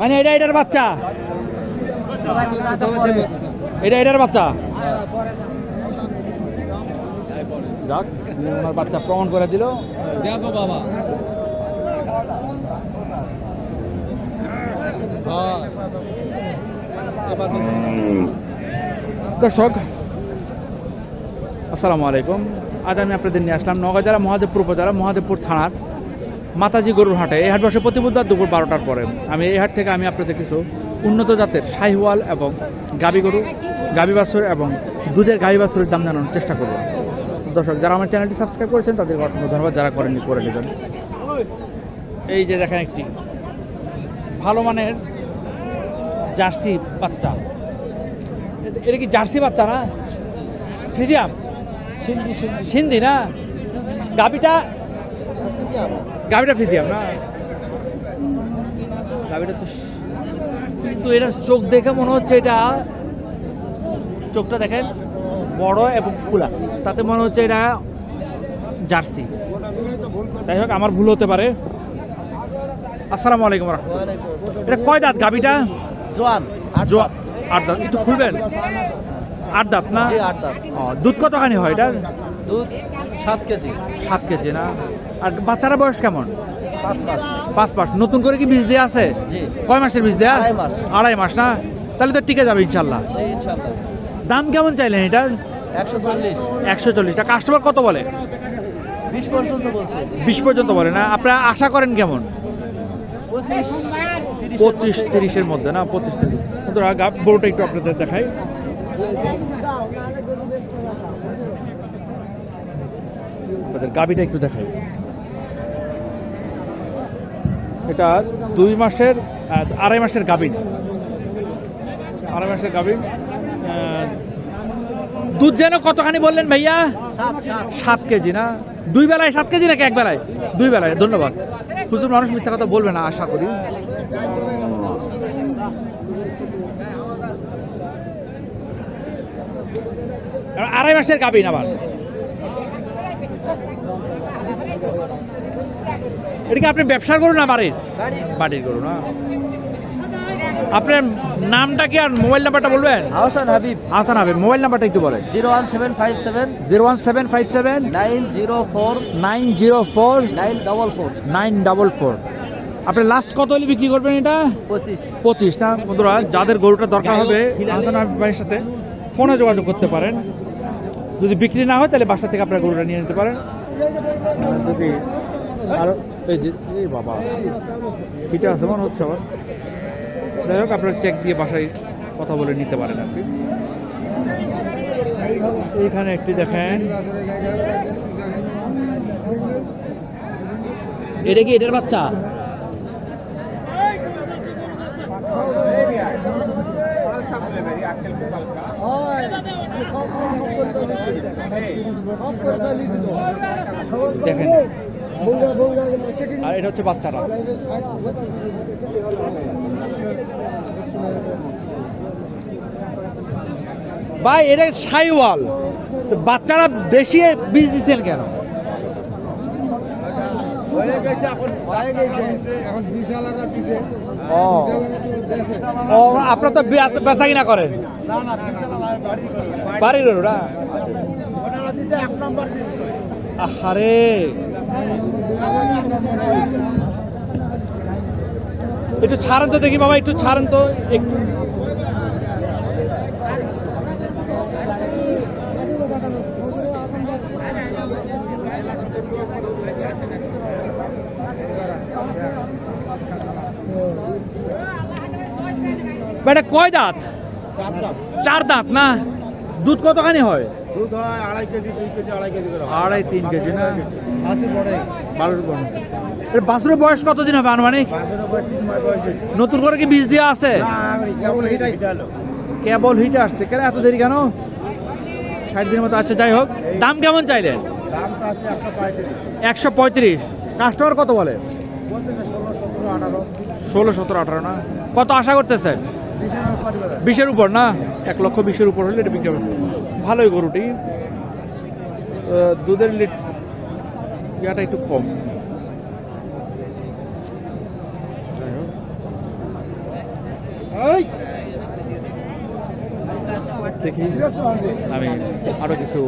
মানে এটা এটার বাচ্চা? এটা এটার বাচ্চা? যাক ওনার বাচ্চা প্রমাণ করে দিল। দেখো বাবা। হ্যাঁ দর্শক, আসসালামু আলাইকুম। আজ আমি আপনাদের নিয়ে আসলাম নওগাঁ জেলা মহাদেবপুর উপজেলা মহাদেবপুর থানার মাতাজি গরুর হাটে। এই হাট বসে প্রতি বুধবার দুপুর বারোটার পরে। আমি এই হাট থেকে আমি আপনাদের কিছু উন্নত জাতের শাহিওয়াল এবং গাবি গরু, গাবি বাছুর এবং দুধের গাবি বাছুরের দাম জানানোর চেষ্টা করব। দর্শক, যারা আমার চ্যানেলটি সাবস্ক্রাইব করেছেন, তাদেরকে অসংখ্য ধন্যবাদ। যারা করেননি, করে নেবেন। এই যে দেখেন একটি ভালো মানের জার্সি বাচ্চা। এটা কি জার্সি বাচ্চা না? ফিজিয়াম সিন্ধি না? গাবিটা গাবিটা ফিজিয়াম না? গাবিটা তো কিন্তু এটা চোখ দেখে মনে হচ্ছে এটা চোখটা দেখেন বড় এবং ফুলা। তাতে মনে হচ্ছে এটা জার্সি। যাই হোক আমার ভুল হতে পারে। আসসালামু আলাইকুম রহমতুল্লাহ। এটা কয় দাঁত গাবিটা জোয়ান জোয়া- আট দাঁত? একটু খুলবেন? আট দাঁত না? আট দাঁত। দুধ কতখানি হয় এটা দুধ সাত কেজি। সাত কেজি না? আর বাচ্চারা বয়স কেমন? পাঁচ মাস। নতুন করে কি বীজ দেওয়া আছে? কয় মাসের বীজ দেওয়া আড়াই মাস। না? তাহলে তো টিকে যাবে ইনশাল্লাহ। দাম কেমন চাইলেন এটা একশো চল্লিশ। একশো চল্লিশটা কাস্টমার কত বলে? বিশ পর্যন্ত বলছে। বিশ পর্যন্ত বলে না? আপনারা আশা করেন কেমন? পঁচিশ তিরিশের মধ্যে না? পঁচিশ তিরিশ। বন্ধুরা একটু আপনাদের দেখাই। আপনাদের গাবিটা একটু দেখাই। এটা দুই মাসের আড়াই মাসের গাবিন আড়াই মাসের গাবিন দুধ যেন কতখানি বললেন ভাইয়া? সাত কেজি না? দুই বেলায় সাত কেজি নাকি এক বেলায়? দুই বেলায়, ধন্যবাদ। প্রচুর মানুষ মিথ্যা কথা বলবে না, আশা করি। আড়াই মাসের গাবিন আবার। এটা কি আপনি ব্যবসা করুন না বাড়ির? বাড়ির করুন না। আপনার নামটা কি আর মোবাইল নাম্বারটা বলবেন? হাসান হাবিব। হাসান হবে মোবাইল নাম্বারটা একটু বলেন। Zero one seven five seven. Zero one seven five seven. Nine zero four. Nine zero four. Nine double four. Nine double four. আপনি লাস্ট কত হলে বিক্রি করবেন এটা? পঁচিশ। পঁচিশ না? বন্ধুরা যাদের গরুটা দরকার হবে হাসান হাবিব ভাইয়ের সাথে ফোনে যোগাযোগ করতে পারেন। যদি বিক্রি না হয় তাহলে বাসা থেকে আপনার গরুটা নিয়ে নিতে পারেন। যদি আরও এই যে এই বাবা। হিটে আছে মনে হচ্ছে আবার। যাই হোক আপনারা চেক দিয়ে বাসায় কথা বলে নিতে পারেন আর কি। এইখানে একটি দেখেন। এটা কি এটার বাচ্চা? দেখেন। আর এটা হচ্ছে বাচ্চারা। ভাই, এটা সাইওয়াল। বাচ্চারা বেশি বীজ দিচ্ছেন কেন? এখন বিশালারা দিছে। ও ও, আপনার তো বেচা- কিনা করেন? বাড়ির ওরা আহারে। একটু ছাড়েন তো দেখি বাবা, একটু ছাড়েন তো। একটু বেটা কয় দাঁত? চার দাঁত। না? দুধ কতখানি হয়? দুধ হয় আড়াই কেজি দুই কেজি আড়াই কেজি আড়াই তিন কেজি না? বারোর বয়স এর বাছুরের বয়স কতদিন হবে আনুমানিক? নতুন করে কি বীজ দেওয়া আছে? কেবল হিটে আসছে কেন এত দেরি কেন? ষাট দিনের মতো আছে যাই হোক। দাম কেমন চাইলেন? একশো পঁয়ত্রিশ। কাস্টমার কত বলে? ষোলো সতেরো আঠারো। না? কত আশা করতেছেন? পারিবার বিশের উপর না? এক লক্ষ বিশের উপর হলে এটা বিক্রি হবে। ভালোই গরুটি। দুধের লিট ইয়াটা একটু কম। দেখি। আমি আরও কিছু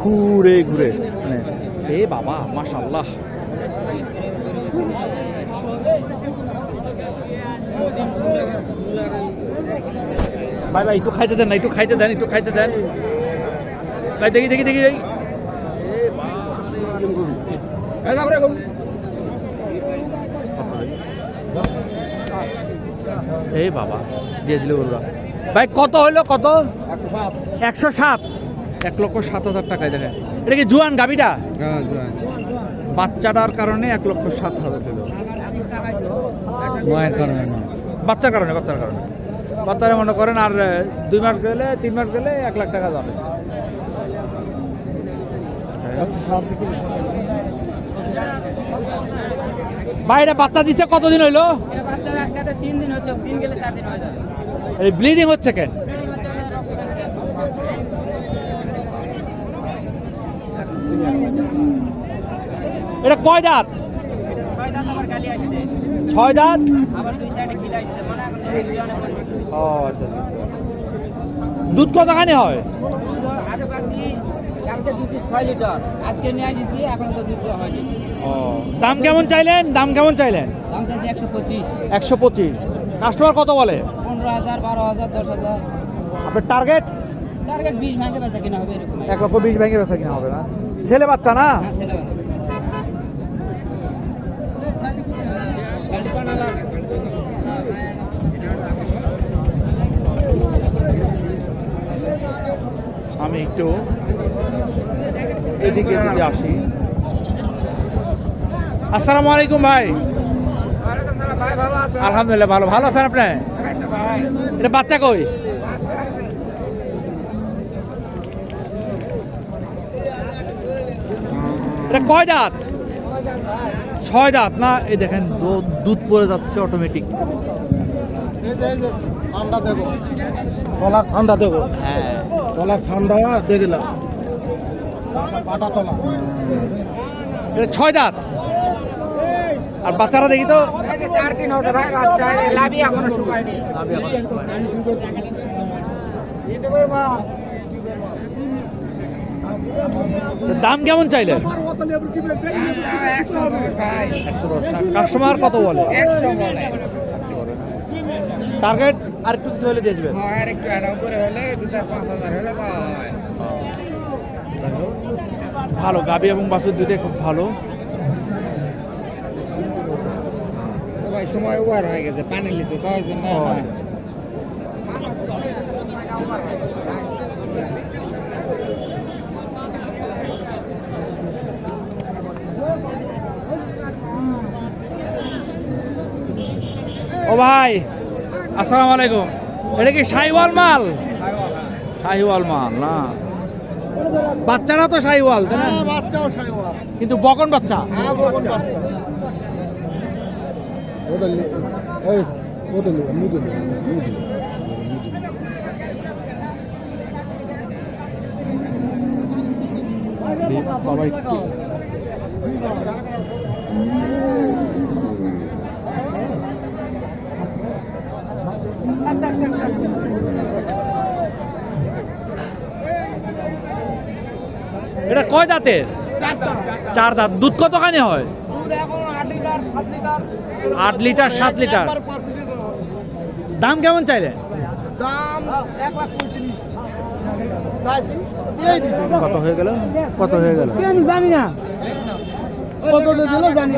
ঘুরে ঘুরে। মানে এ বাবা মাশাল্লাহ ভাই ভাই একটু খাইতে দেন না একটু খাইতে দেন একটু খাইতে দেন। ভাই দেখি দেখি দেখি বাবা। এই বাবা দিয়ে দিল গরুরা ভাই কত হইল কত? একশো সাত। এক লক্ষ সাত হাজার টাকায় দেখেন এটা কি জুয়ান গাবিটা বাচ্চাটার কারণে এক লক্ষ সাত হাজার দিল মায়ের কারণে বাচ্চার কারণে বাচ্চার কারণে। বাচ্চারা মনে করেন আর দুই মাস গেলে তিন মাস গেলে এক লাখ টাকা যাবে। বাইরে বাচ্চা দিছে কতদিন হইল? এই ব্লিডিং হচ্ছে কেন? এটা কয় দাঁত? ছয় দাঁত ছয় দাঁত? আবার দুই সাইডে খিলা মানে এখন। ও আচ্ছা আচ্ছা আচ্ছা। দুধ কতখানি হয়? দাম কেমন চাইলেন? দাম কেমন চাইলেন? একশো পঁচিশ। কাস্টমার কত বলে? পনেরো হাজার বারো হাজার দশ হাজার আপনার টার্গেট? টার্গেট বিশ ভাঙে বেচা কিনা হবে এরকম। এক লক্ষ বিশ ব্যাংকে বেচা কিনা হবে না। ছেলে বাচ্চা না? হ্যাঁ ছেলে বাচ্চা। আমি একটু এদিকে যদি আসি। আসসালামু আলাইকুম ভাই। আলহামদুলিল্লাহ, ভালো। ভালো আছেন আপনি? এটা বাচ্চা কই? এটা কয় দাঁত? ছয় দাঁত। না, এই দেখেন দুধ পড়ে যাচ্ছে অটোমেটিক তলার ঠান্ডা দেখো। হ্যাঁ। তলার ঠান্ডা দেখলাম। পাটা তলা। এটা ছয় দাঁত। আর বাচ্চারা দেখি তো? চার দিন হতে ভাই বাচ্চা লাভি এখনও শুকায়নি। দাম কেমন দশ কাস্টমার কত বলে? একশো বলে। টার্গেট? আর একটু কিছু হলে দিয়ে দেবেন? আর একটু অ্যাডাম করে হলে দু চার পাঁচ হাজার হলে তো ভালো গাবি এবং বাসুর দুইটাই খুব ভালো। ভাই সময় ওভার হয়ে গেছে পানি লিতে তো ওই জন্য ও, আচ্ছা, ও ভাই আসসালামু আলাইকুম। এটা কি শাহিওয়াল মাল? শাহিওয়াল মাল না। বাচ্চারা তো শাহিওয়াল তাই না? বাচ্চাও সাইওয়া কিন্তু বকন বাচ্চা? হ্যাঁ বকন বাচ্চা। বাবা। কয় দাঁতের? চার দাঁত। দুধ কতখানি হয়? আট লিটার সাত লিটার। দাম কেমন চাইলেন? দিছে কত হয়ে গেল? কত হয়ে গেল? জানি না। কত দিল জানি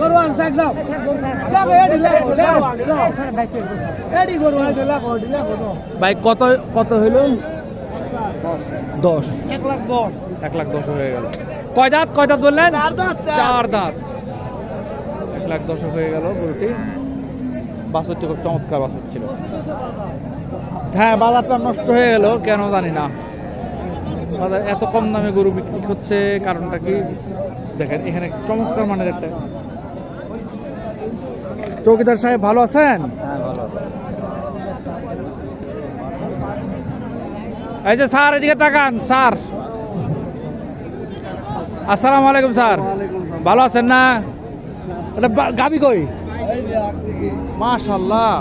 গরু থাক দাও। ভাই কত কত হইল? দশ। এক লাখ দশ। এক লাখ দশ হয়ে গেল। কয় দাঁত? কয় দাঁত বললেন? চার দাঁত এক লাখ দশ হয়ে গেল গরুটি। বাছরটি খুব চমৎকার বাসর ছিল। হ্যাঁ বাজারটা নষ্ট হয়ে গেল কেন জানি না। বাজার এত কম দামে গরু বিক্রি হচ্ছে কারণটা কি? দেখেন এখানে চমৎকার মানের একটা চৌকিদার সাহেব ভালো আছেন? হ্যাঁ, এই যে স্যার এদিকে তাকান স্যার। আসসালামু আলাইকুম স্যার। ভালো আছেন না? এটা গাবি কই? মাশাল্লাহ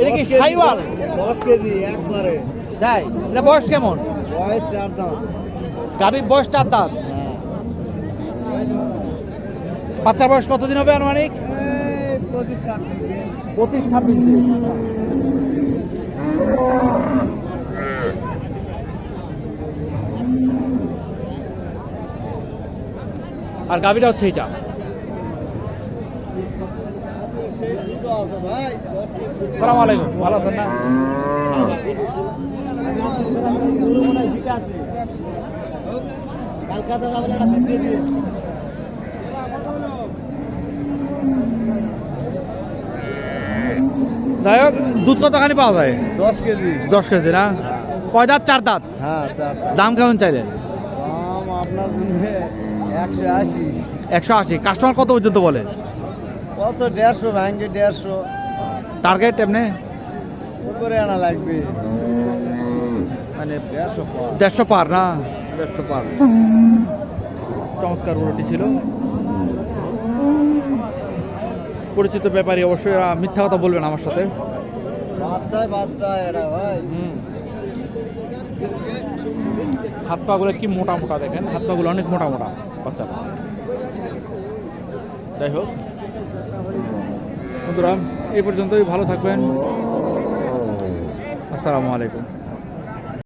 এটা কি সাইওয়াল? দশ কেজি একবারে। তাই এটা বয়স কেমন? বয়স চার দাম গাবির বয়স চার দাঁত? বাচ্চার বয়স কতদিন হবে আনুমানিক? পঁচিশ ছাব্বিশ দিন। আর গাবিটা হচ্ছে কেজি সালাম আলাইকুম ভালো আছেন না? যাই হোক দুধ কতখানি পাওয়া যায়? দশ কেজি। দশ কেজি না? কয় দাঁত? চার দাঁত? হ্যাঁ দাম কেমন চাইলেন? আপনার একশো আশি। একশো আশি। কাস্টমার কত পর্যন্ত বলে? কত? দেড়শো ভাঙ্গে দেড়শো। টার্গেট এমনি? উপরে আনা লাগবে। মানে দেড়শো পার। না? দেড়শো পার। চমৎকার গরুটি ছিল। পরিচিত ব্যাপারী অবশ্যই মিথ্যা কথা বলবেন আমার সাথে। বাচ্চায় বাচ্চা এরা ভাই। হুম। হাত পাগুলো কি মোটা মোটা দেখেন? হাত পাগুলো অনেক মোটা মোটা বাচ্চা যাই হোক। বন্ধুরা এই পর্যন্তই। ভালো থাকবেন। আসসালামু আলাইকুম।